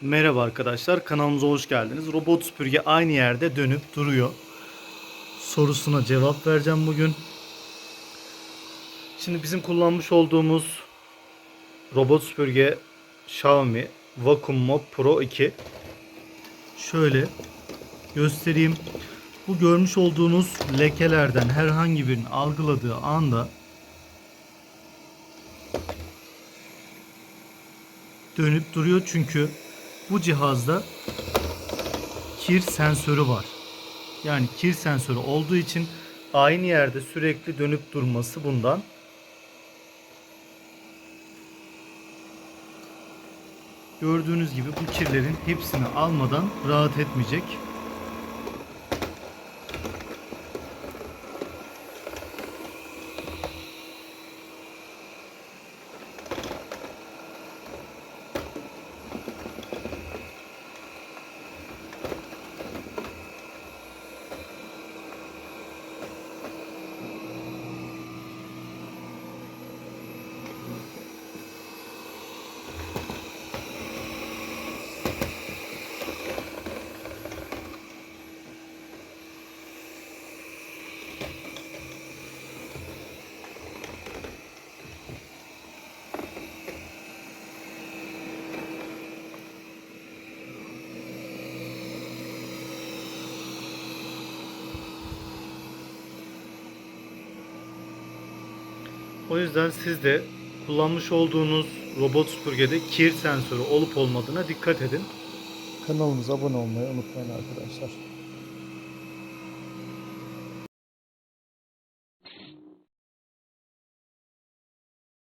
Merhaba arkadaşlar, kanalımıza hoş geldiniz. Robot süpürge aynı yerde dönüp duruyor. Sorusuna cevap vereceğim bugün. Şimdi bizim kullanmış olduğumuz robot süpürge Xiaomi Vacuum Mop Pro 2. Şöyle göstereyim. Bu görmüş olduğunuz lekelerden herhangi birini algıladığı anda dönüp duruyor çünkü bu cihazda kir sensörü var. Yani kir sensörü olduğu için aynı yerde sürekli dönüp durması bundan. Gördüğünüz gibi bu kirlerin hepsini almadan rahat etmeyecek. O yüzden siz de kullanmış olduğunuz robot süpürgede kir sensörü olup olmadığına dikkat edin. Kanalımıza abone olmayı unutmayın arkadaşlar.